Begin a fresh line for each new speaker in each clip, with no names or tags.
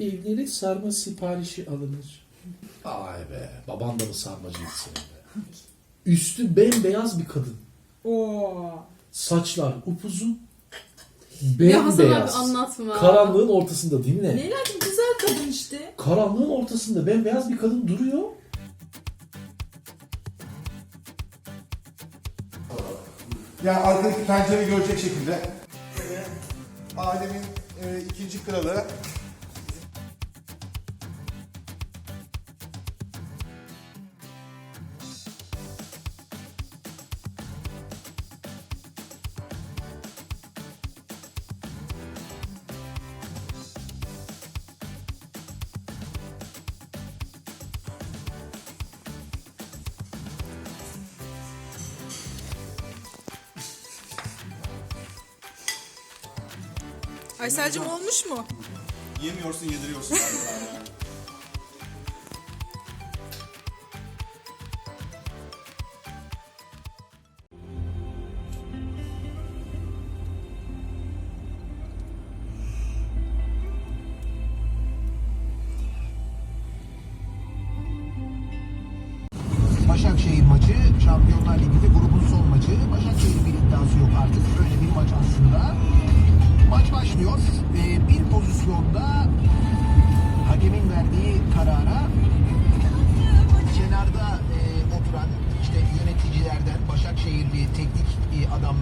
evlilik sarma siparişi alınır. Ay be, baban da mı sarmacıydı senin be? Üstü bembeyaz bir kadın.
Oo.
Saçlar upuzun.
Ya Hasan abi
Bembeyaz.
anlatma.
Karanlığın ortasında dinle.
Leyla'cığım güzel kadın işte.
Karanlığın ortasında bembeyaz bir kadın duruyor.
Yani arkadaki pencereyi görecek şekilde. Alemin e, ikinci kralı.
Aysel'cim olmuş mu?
Yemiyorsun yediriyorsun.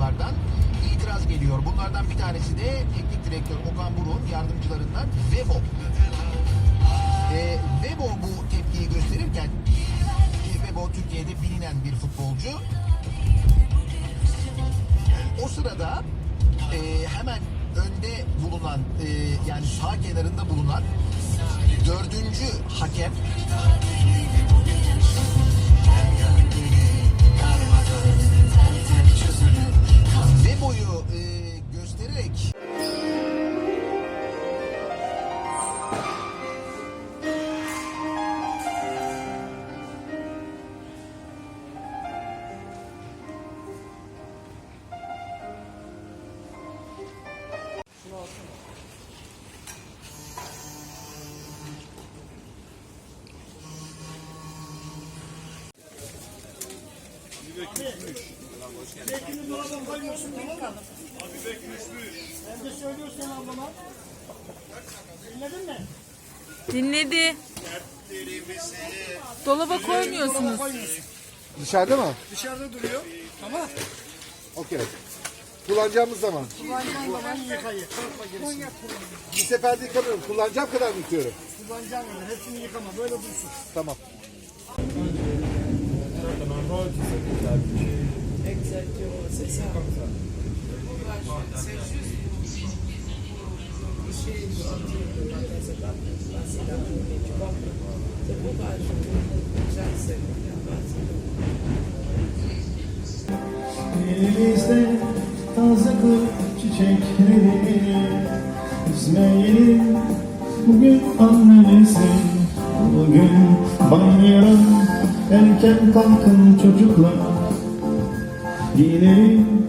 adamlardan itiraz geliyor. Bunlardan bir tanesi de teknik direktör Okan Buruk'un yardımcılarından Vebo. E, Vebo bu tepkiyi gösterirken Vebo Türkiye'de bilinen bir futbolcu. O sırada e, hemen önde bulunan e, yani sağ kenarında bulunan dördüncü hakem Vebo'yu e, göstererek
Dinledi. Dolaba koymuyorsunuz.
Dışarıda mı?
Dışarıda duruyor ama
Okey. Kullanacağımız zaman.
kullanacağım zaman yıkayı. Korkma gerisi.
Bir seferde yıkamıyorum. Kullanacağım kadar mı yıkıyorum?
Kullanacağım yani hepsini yıkama böyle dursun.
Tamam.
Elimizde taze kır çiçekleri İsmail'im bugün annenizin Bugün bayram erken kalkın çocuklar
热恋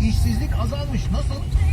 işsizlik azalmış. Nasıl?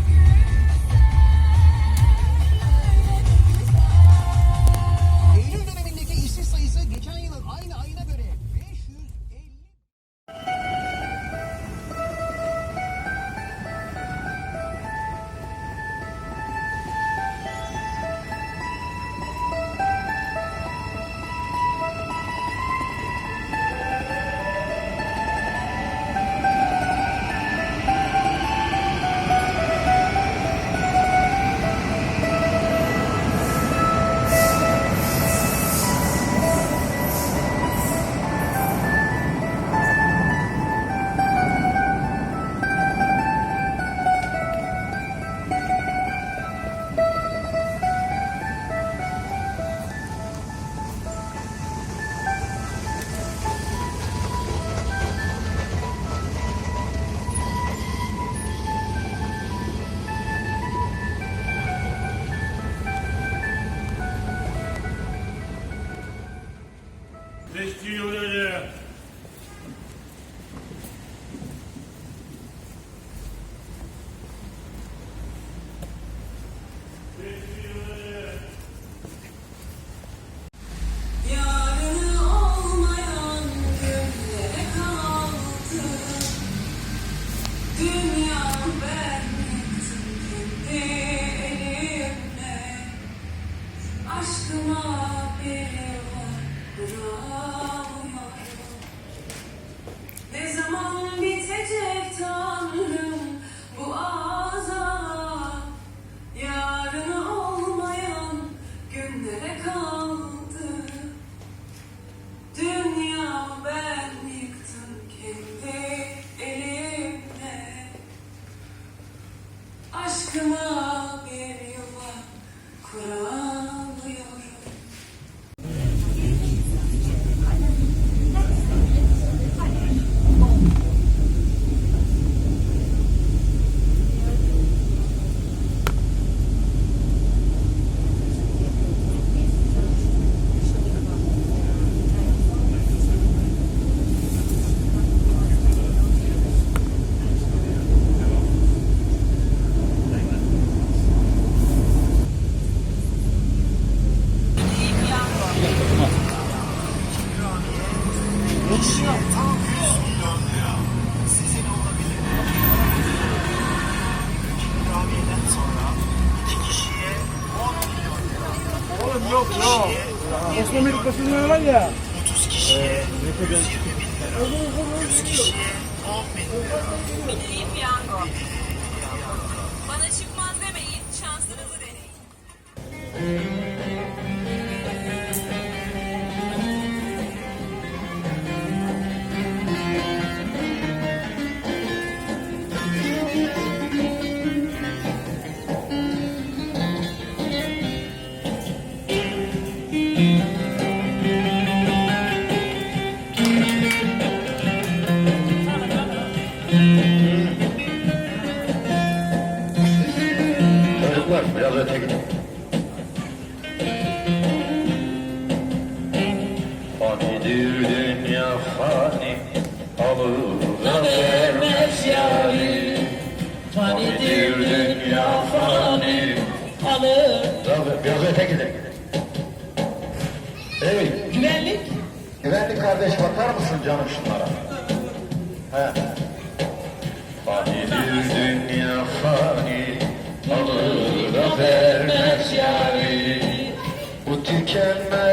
ya
fani alır. Biraz öteki gidelim. Hey.
Güvenlik.
Güvenlik kardeş bakar mısın canım şunlara? He. Fanidir dünya fani alır da vermez yari. Bu tükenmez.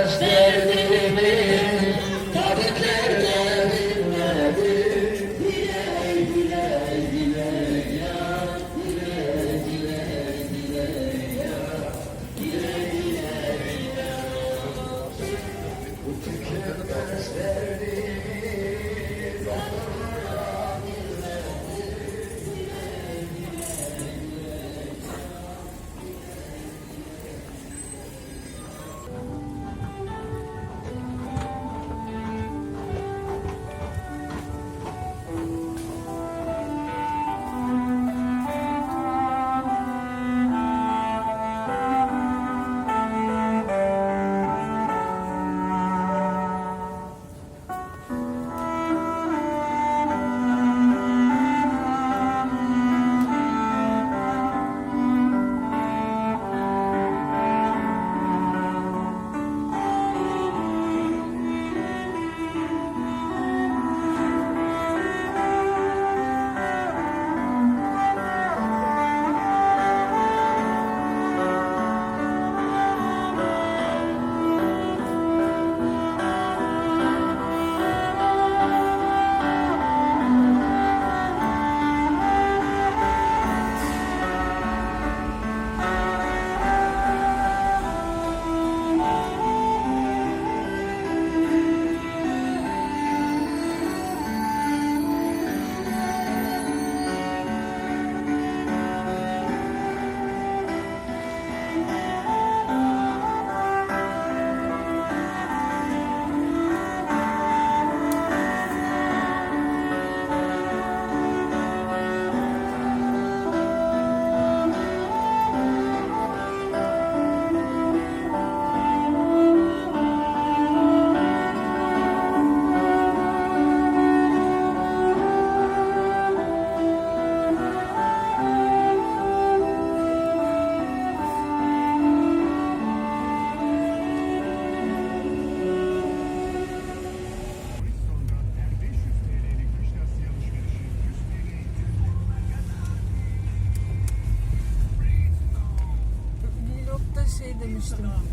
Awesome.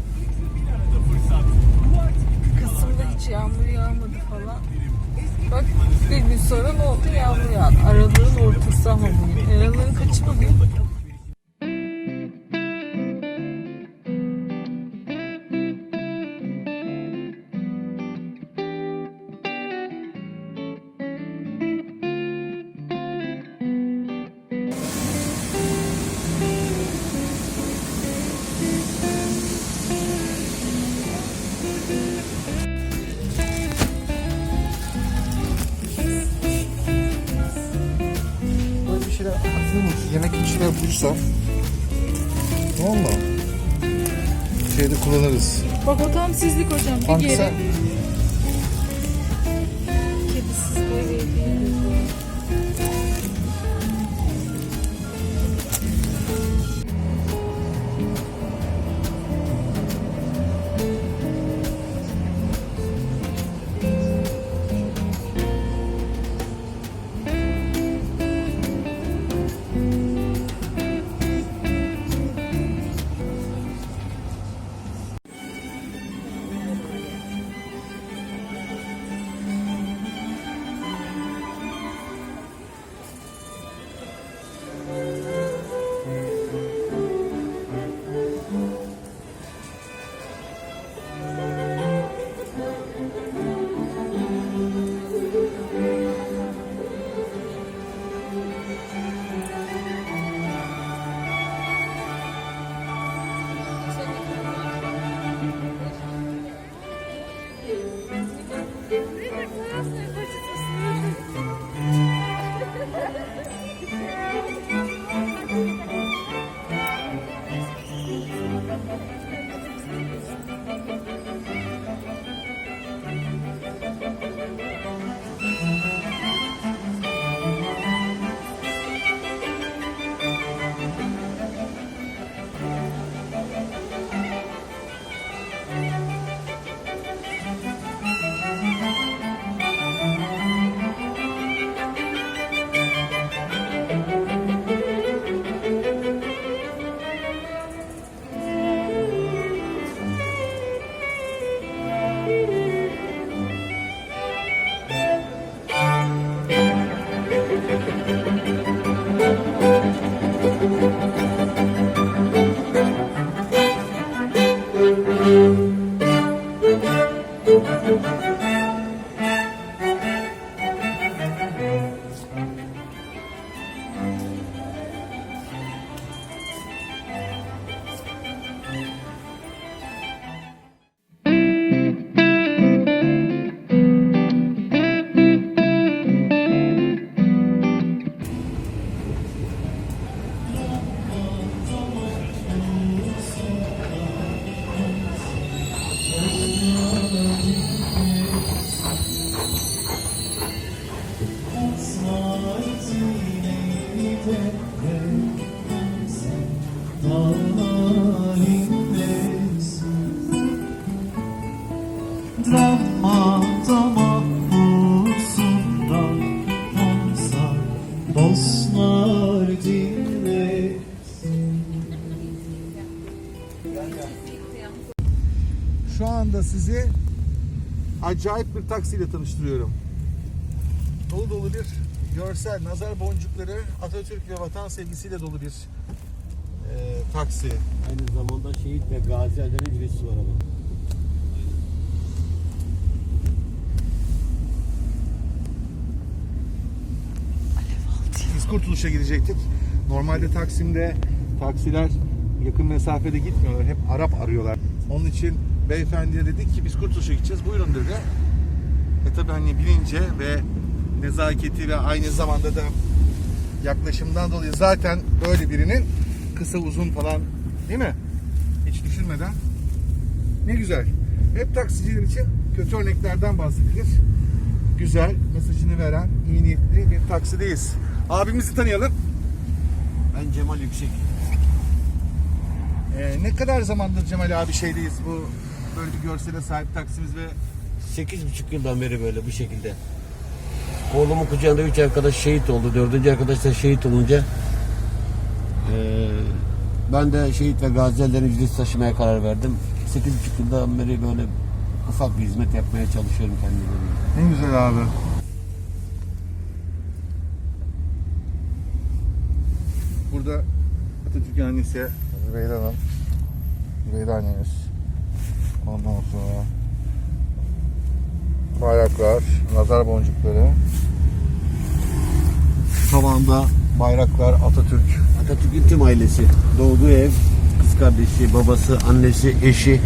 Bulursam tamam mı? Şeyde kullanırız.
Bak o tam sizlik hocam. Bir
Hangisi?
geri. Kedisiz
Şu anda sizi acayip bir taksiyle tanıştırıyorum. Dolu dolu bir görsel, nazar boncukları, Atatürk ve vatan sevgisiyle dolu bir e, taksi.
Aynı zamanda şehit ve gazilerin birisi var ama.
Biz Kurtuluş'a gidecektik. Normalde Taksim'de taksiler yakın mesafede gitmiyorlar. Hep Arap arıyorlar. Onun için beyefendiye dedik ki biz Kurtuluş'a gideceğiz. Buyurun dedi. E tabi hani bilince ve nezaketi ve aynı zamanda da yaklaşımdan dolayı zaten böyle birinin kısa uzun falan değil mi? Hiç düşünmeden. Ne güzel. Hep taksiciler için kötü örneklerden bahsedilir. Güzel, mesajını veren, iyi niyetli bir taksideyiz. Abimizi tanıyalım.
Ben Cemal Yüksek.
Ee, ne kadar zamandır Cemal abi şeydeyiz bu böyle bir görsele sahip taksimiz ve
8,5 yıldan beri böyle bu şekilde. Oğlumun kucağında 3 arkadaş şehit oldu. Dördüncü arkadaş da şehit olunca eee Ben de şehit ve gazilerin ücret taşımaya karar verdim. 8,5 yıldan beri böyle ufak bir hizmet yapmaya çalışıyorum kendime.
Ne güzel abi. Burada Atatürk'ün annesi Zübeyde Hanım. Zübeyde annemiz. Ondan sonra bayraklar, nazar boncukları. Tavanda bayraklar Atatürk.
Atatürk'ün tüm ailesi. Doğduğu ev, kız kardeşi, babası, annesi, eşi. Ee,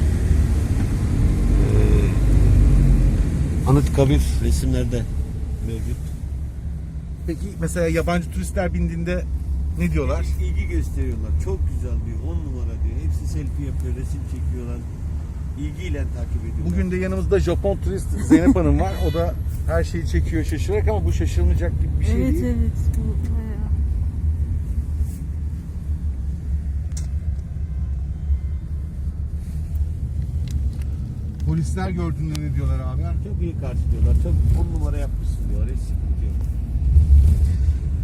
Anıtkabir resimlerde mevcut.
Peki mesela yabancı turistler bindiğinde ne diyorlar?
İlgi gösteriyorlar. Çok güzel diyor. 10 numara diyor. Hepsi selfie yapıyor, resim çekiyorlar. İlgiyle takip ediyorlar.
Bugün de yanımızda Japon turist Zeynep Hanım var. O da her şeyi çekiyor şaşırarak ama bu şaşırılacak gibi bir şey
evet
değil.
evet. Bu bayağı.
Polisler gördüğünde ne diyorlar abi?
Çok iyi karşılıyorlar. Çok 10 numara yapmışsın diyorlar. Hiç sıkıntı yok.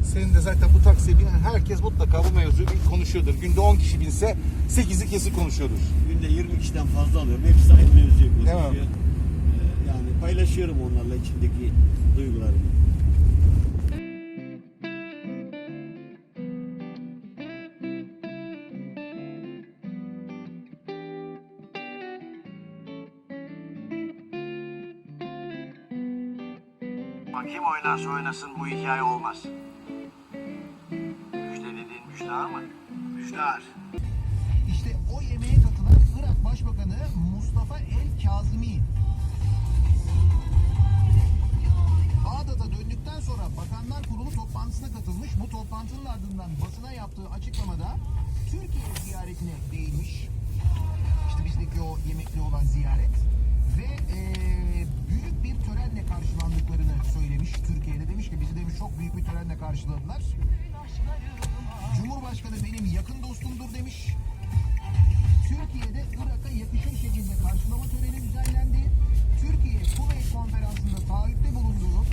Senin de zaten bu taksiye binen herkes mutlaka bu mevzuyu bir konuşuyordur. Günde 10 kişi binse 8'i kesin konuşuyordur.
Günde 20 kişiden fazla alıyorum. Hepsi aynı mevzuyu
Değil
konuşuyor.
mi?
Ee, Yani paylaşıyorum onlarla içindeki duygularımı.
Kim oynarsa oynasın bu hikaye olmaz. Dediğin müjdar.
İşte o yemeğe katılan Irak Başbakanı Mustafa El Kazimi. Bağdat'a döndükten sonra Bakanlar Kurulu toplantısına katılmış. Bu toplantının ardından basına yaptığı açıklamada Türkiye ziyaretine değinmiş. İşte bizdeki o yemekli olan ziyaret. Ve eee, büyük bir törenle karşılandıklarını söylemiş. Türkiye'de demiş ki bizi demiş çok büyük bir törenle karşıladılar. Cumhurbaşkanı benim yakın dostumdur demiş. Türkiye'de Irak'a yakışır şekilde karşılama töreni düzenlendi. Türkiye Kuveyt konferansında taahhütte bulunduğu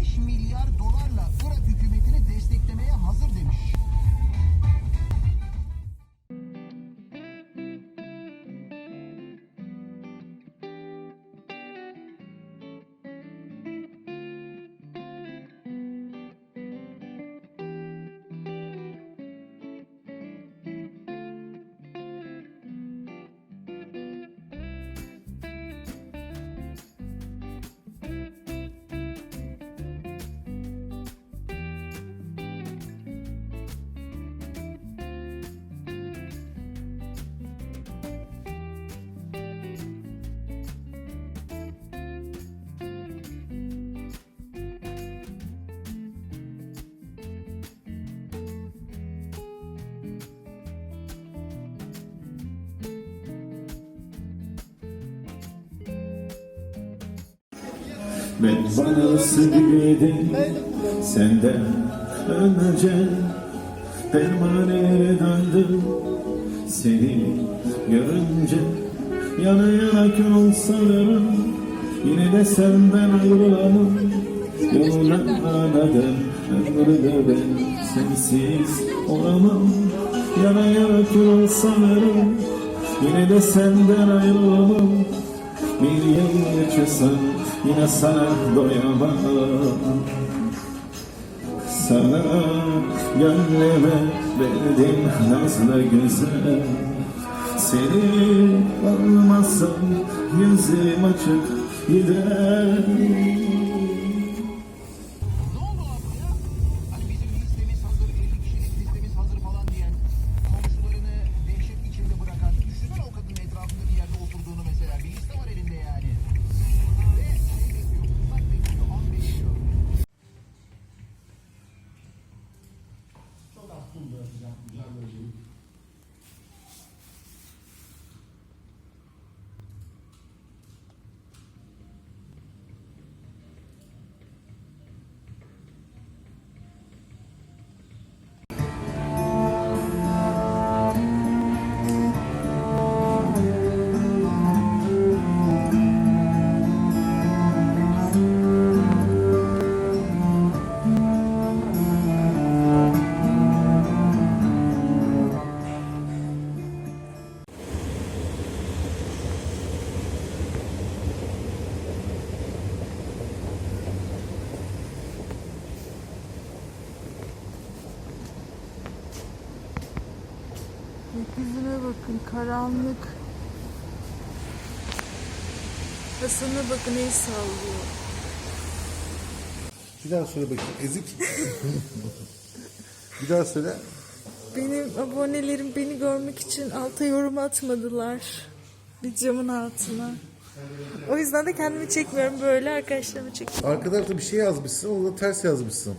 5 milyar dolarla Irak hükümetini desteklemeye hazır demiş.
Ben bana sevgilim senden önce. Pervaneye döndüm? Seni görünce yana yana kül olsalarım yine de senden ayrılamam. Yoluna anadan ömrüde ben sensiz olamam. Yana yana kül olsalarım yine de senden ayrılamam. Bir yıl yaşasam yine sana doyamam Sana gönlüme verdim nazlı güzel. Seni almazsam yüzüm açık gider
Hasan'a bakın el sallıyor.
Bir daha söyle bakayım. Ezik. bir daha söyle.
Benim abonelerim beni görmek için alta yorum atmadılar. Videomun altına. O yüzden de kendimi çekmiyorum böyle arkadaşlarımı çekiyorum.
Arka tarafta bir şey yazmışsın. Onu da ters yazmışsın.